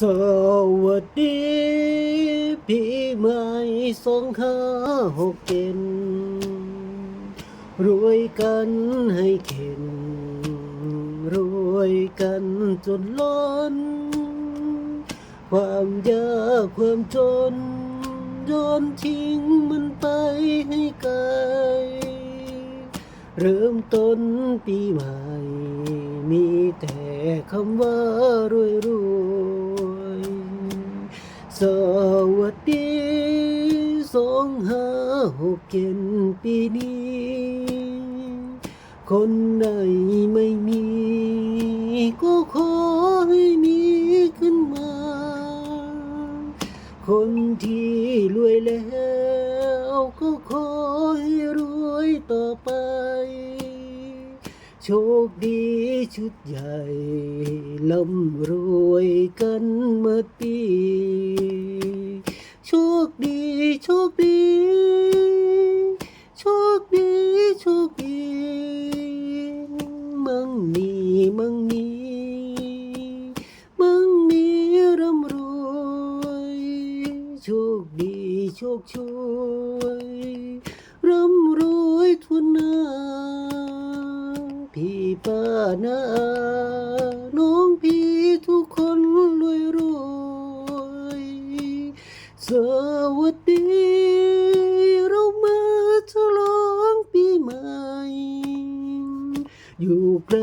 สวัสดีปีใหม่สองห้าหกเจ็ดรวยกันให้เข็น รวยกันจนล้น ความยากความจนโยนทิ้งมันไปให้ไกล เริ่มต้นปีใหม่ มีแต่คำว่ารวยรวย สวัสดีสองห้าหกเจ็ดปีนี้ คนไหนไม่มี ก็ขอให้มีขึ้นมา คนที่รวยแล้วก็ขอให้รวยต่อไป โชคดีชุดใหญ่ร่ำรวยกันเมื่อปี โชคดีโชคดีโชคดีมั่งมีมั่งมีมั่งมีร่ำรวยโชคดีโชคช่วยร่ำรวยทุนน้าพี่ป้านา สวัสดีเรามาฉลองปีใหม่ อยู่ไกล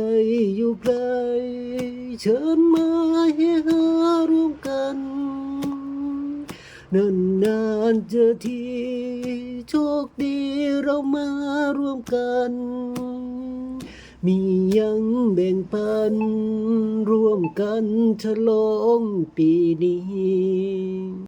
อยู่ไกลเชิญมาให้หาร่วมกันนานนานๆเจอทีโชคดีเรามารวมกัน มียังแบ่งปัน ร่วมกันฉลองปีนี้